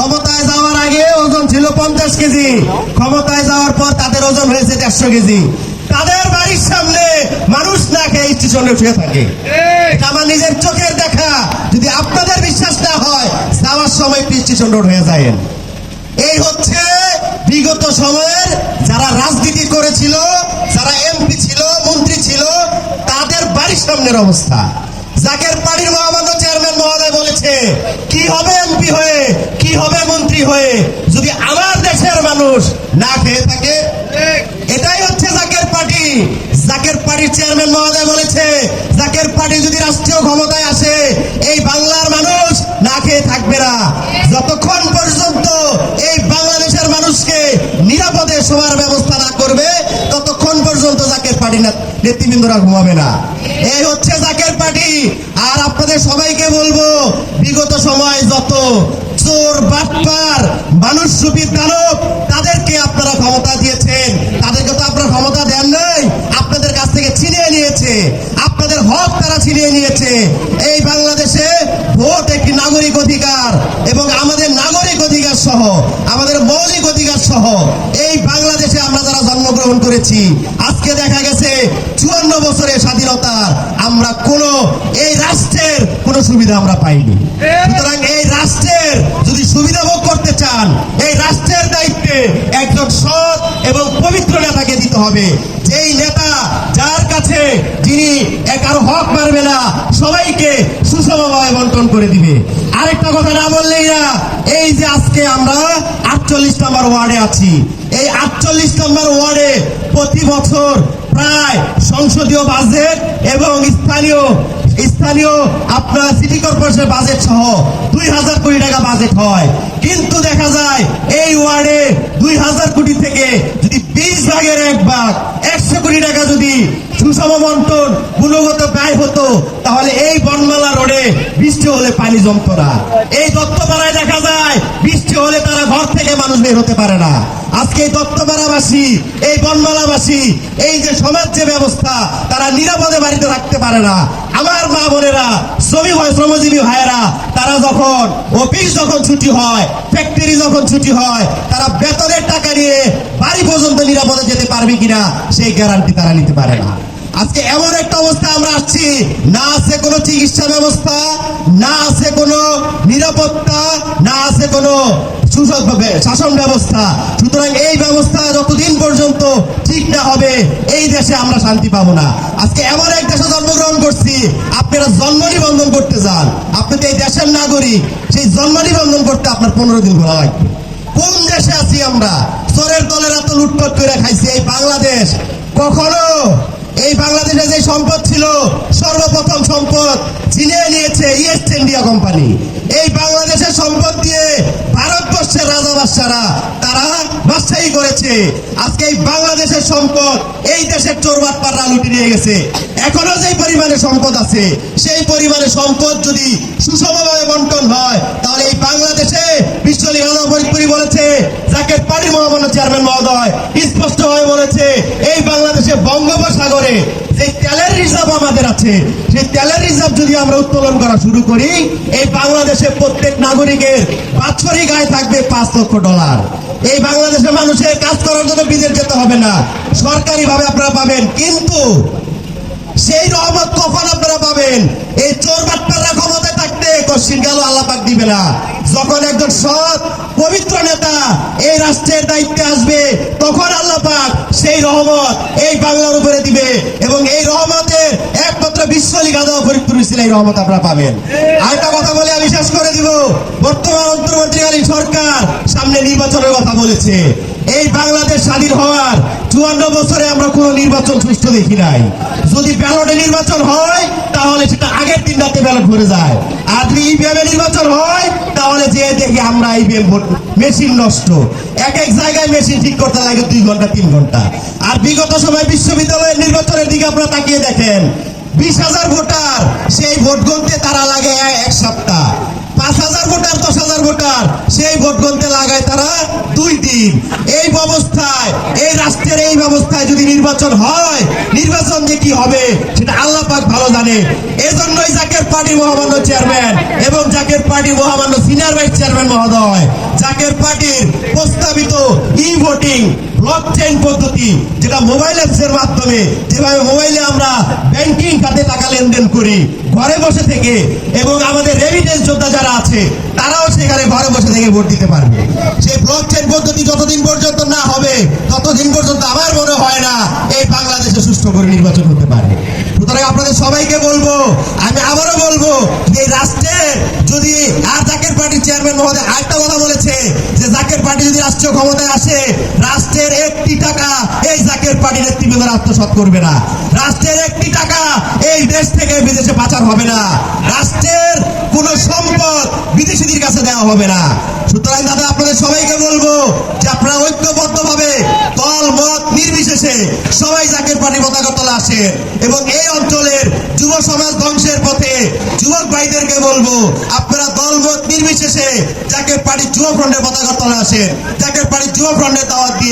ক্ষমতায় যাওয়ার আগে ওজন ছিল পঞ্চাশ কেজি। ক্ষমতায় যাওয়ার পর তাদের ওজন হয়েছে দেড়শো কেজি। তাদের বাড়ির সামনে মানুষ না খেয়ে স্টেশনে শুয়ে থাকে। আমার নিজের চোখের দেখা। যদি আপনাদের বিশ্বাস না হয়, যাওয়ার সময় স্টেশন রোড হয়ে যায় এই হচ্ছে বিগত সময়ের যারা রাজনীতি করেছিল, যারা এমপি ছিল, মন্ত্রী ছিল, তাদের বাড়ির সামনের অবস্থা। জাকের মহোদয় বলেছে কি হবে এমপি হয়ে, কি হবে মন্ত্রী হয়ে, যদি আমার দেশের মানুষ না খেয়ে থাকে? এটাই হচ্ছে জাকের পার্টি। জাকের পার্টির চেয়ারম্যান মহোদয় বলেছে, জাকের পার্টি যদি রাষ্ট্রীয় ক্ষমতায় আসে, এই বাংলার মানুষ না খেয়ে থাকবে না। যতক্ষণ পর্যন্ত এই বাংলাদেশের মানুষকে নিরাপদে শোয়ার ব্যবস্থা না করবে, ততক্ষণ পর্যন্ত জাকের পার্টি নেতৃবৃন্দরা ঘুমাবে না। এই হচ্ছে জাকের পার্টি। আর আপনাদের সবাইকে বলব, বিগত সময় যত চোর, বাটপার, মানুষ রূপী দানব, তাদেরকে আপনারা ক্ষমতা দিয়েছেন। তাদেরকে তো আপনারা ক্ষমতা দেন নাই, আপনাদের কাছ থেকে ছিনিয়ে নিয়েছে। আপনাদের হক তারা ছিনিয়ে নিয়েছে। এই বাংলাদেশে ভোট একটি নাগরিক অধিকার এবং আমাদের নাগরিক অধিকার সহ, আমাদের মৌলিক অধিকার সহ, এই বাংলাদেশে আমরা যারা জন্মগ্রহণ করেছি, আজকে দেখা গেছে চুয়ান্ন বছরের স্বাধীনতার আমরা কোনো, এই রাষ্ট্রের কোনো সুবিধা আমরা পাইনি। সুতরাং এই রাষ্ট্রের যদি সুবিধা ভোগ করতে চান, এই রাষ্ট্রের দায়িত্বে একজন সৎ এবং পবিত্র নেতাকে দিতে হবে। যেই নেতা, যার কাছে যিনি কারও হক মারবে না, সবাইকে সুষমভাবে বন্টন করে দিবে। আরেকটা কথা না বললেই না, এই যে আজকে আমরা আটচল্লিশ নম্বর ওয়ার্ডে আছি, এই আটচল্লিশ নম্বর ওয়ার্ডে প্রতি বছর প্রায় সংসদীয় বাজেট এবং স্থানীয় স্থানীয় আপনার সিটি কর্পোরেশনের বাজেট সহ দুই হাজার কোটি টাকা বাজেট হয়। কিন্তু দেখা যায়, এই ওয়ার্ডে দুই হাজার কোটি থেকে যদি বিশ ভাগের এক ভাগ, একশো কোটি টাকা যদি সুষম বন্টন গুণগত ব্যয় হতো, তাহলে এই বনমালা রোডে বৃষ্টি হলে পানি জমতো না। এই দত্তপাড়ায় দেখা যায়, বৃষ্টি হলে তারা ঘর থেকে মানুষ বের হতে পারে না। আজকে এই দত্তপাড়াবাসী এই বনমালাবাসী, এই যে সমাজ যে ব্যবস্থা, তারা নিরাপদে বাড়িতে থাকতে পারে না। আমার মা বোনেরা, শ্রমিক হয়, শ্রমজীবী ভাইয়েরা, তারা যখন অফিস যখন ছুটি হয় ফ্যাক্টরি যখন ছুটি হয়, তারা বেতনের টাকা নিয়ে বাড়ি পর্যন্ত নিরাপদে যেতে পারবে কিনা, সেই গ্যারান্টি তারা নিতে পারে না। আজকে এমন একটা অবস্থা আমরা আসছি, না আছে কোনো চিকিৎসা ব্যবস্থা, না আছে কোনো নিরাপত্তা, না আছে কোনো সুযোগ শাসন ব্যবস্থা। সুতরাং এই ব্যবস্থা যতদিন পর্যন্ত ঠিক না হবে, এই দেশে আমরা শান্তি পাবো না। আজকে এমন এক দেশে জন্মগ্রহণ করছি, আপনারা জন্ম নিবন্ধন করতে যান। আপনি তো এই দেশের নাগরিক, সেই জন্ম নিবন্ধন করতে আপনার পনেরো দিন ঘোরা লাগবে। কোন দেশে আছি আমরা? চোরের দলের এত লুটপাট করে খাইছি এই বাংলাদেশ। কখনো এই বাংলাদেশে যে সম্পদ ছিল, সর্বপ্রথম সম্পদ ছিনিয়ে নিয়েছে ইস্ট ইন্ডিয়া কোম্পানি। এই বাংলাদেশের সম্পদ দিয়ে ভারতবর্ষের বাদশারা তারা বাদশাহী করেছে। আজকে এই বাংলাদেশের সম্পদ, এই দেশের চোরবাটপাররা লুটে নিয়ে গেছে। এখনও যে পরিমাণে সম্পদ আছে, সেই পরিমাণে সম্পদ যদি সুষমভাবে বন্টন হয়, তাহলে এই বাংলাদেশে বিশ্বলী ফরিদপুরি বলেছে যাকে পানি মহামান্য চেয়ারম্যান মহোদয় স্পষ্টভাবে বলেছে, এই বাংলাদেশে বঙ্গোপসাগরে যে তেলের রিজার্ভ আমাদের আছে, সেই তেলের রিজার্ভ যদি আমরা উত্তোলন করা শুরু করি, এই বাংলাদেশে প্রত্যেক নাগরিকের বাৎসরিক আয় থাকবে পাঁচ লক্ষ ডলার। এই বাংলাদেশের মানুষের কাজ করার জন্য বিদেশ যেতে হবে না। সরকারি ভাবে আপনারা পাবেন, কিন্তু সেই রহমত কখন আপনারা পাবেন? এই চোর বাট্টাররা ক্ষমতায় থাকতে, কশ্চিন গেল আল্লাহ পাক দিবে না। যখন একজন সৎ, পবিত্র নেতা এই রাষ্ট্রের দায়িত্বে আসবে, তখন আল্লাহ পাক সেই রহমত এই বাংলার উপরে দিবে এবং এই রহমতের একমাত্র বিশ্বলী গাদা ফরিদপুর ছিল এই রহমত আপনারা পাবেন। আরেকটা কথা বলে আমি শেষ করে দিব। বর্তমান অন্তর্বর্তীকালীন সরকার সামনে নির্বাচনের কথা বলেছে। এই বাংলাদেশ স্বাধীন হওয়ার চুয়ান্ন বছরে আমরা কোনো নির্বাচন সুষ্ঠু দেখি নাই। যদি ব্যালটে নির্বাচন হয়, তাহলে সেটা আগের দিন রাতে ব্যালট ভরে যায়। আর ইভিএম এ নির্বাচন হয়, তাহলে যে দেখি আমরা ইভিএম ভোট, মেশিন নষ্ট। এক এক জায়গায় মেশিন ঠিক করতে লাগে দুই ঘণ্টা, তিন ঘণ্টা। আর বিগত সময় বিশ্ববিদ্যালয়ের নির্বাচনের দিকে আপনারা তাকিয়ে দেখেন, বিশ হাজার ভোটার, সেই ভোট গণতে তারা লাগে এক সপ্তাহ। পাঁচ হাজার ভোটার, দশ হাজার ভোটার, সেই ভোট গণতে লাগায় তারা দুই দিন। এই ব্যবস্থায়, এই রাষ্ট্রের এই ব্যবস্থায় যদি নির্বাচন হয়, নির্বাচন যে কি হবে, সেটা আল্লাহ পাক পাক ভালো জানে। এজন্যই জাকের পার্টি মহামান্য চেয়ারম্যান এবং জাকের পার্টি মহামান্য সিনিয়র ভাইস চেয়ারম্যান মহোদয়। জাকের পার্টির প্রস্তাবিত ই ভোটিং ব্লক চেইন পদ্ধতি, যেটা মোবাইল অ্যাপসের মাধ্যমে, যেভাবে মোবাইলে আমরা ব্যাংকিং খাতে টাকা লেনদেন করি, ঘরে বসে থেকে, এবং আমাদের রেমিটেন্স যোদ্ধা যারা আছে, তারাও সেখানে ঘরে বসে থেকে ভোট দিতে পারবে। সেই ব্লক চেইন পদ্ধতি যতদিন পর্যন্ত না হবে, ততদিন পর্যন্ত আমার মনে হয় না এই বাংলাদেশে সুষ্ঠু করে নির্বাচন হতে পারে। সুতরাং আপনাদের সবাইকে বলব, আমি আবারও বলব এই রাষ্ট্রে যদি আর জাকের পার্টির চেয়ারম্যান মহোদয় আরেকটা কথা বলেছে, যে জাকের পার্টি যদি রাষ্ট্রীয় ক্ষমতায় আসে, রাষ্ট্রের একটি টাকা এই জাকের পার্টি নেতৃবৃন্দরা আত্মসাৎ করবে না। রাষ্ট্রের একটি টাকা এই দেশ থেকে বিদেশে পাচার হবে না। রাষ্ট্রের কোন সম্পদ বিদেশিদের কাছে দেওয়া হবে না। সুতরাং দাদা, আপনাদের সবাইকে বলব যে আপনারা নির্বিশেষে সবাই জাকের পানি পতাকা তলা আসে এবং এই অঞ্চলের যুব সমাজ ধ্বংসের পথে যুবক ভাইদেরকে বলব, আপনারা দলবোধ নির্বিশেষে জাকের পানি যুব ফ্রন্টের পতাকা তলা আসেন জাকের পানি যুব ফ্রন্টের দাওয়াত দিয়ে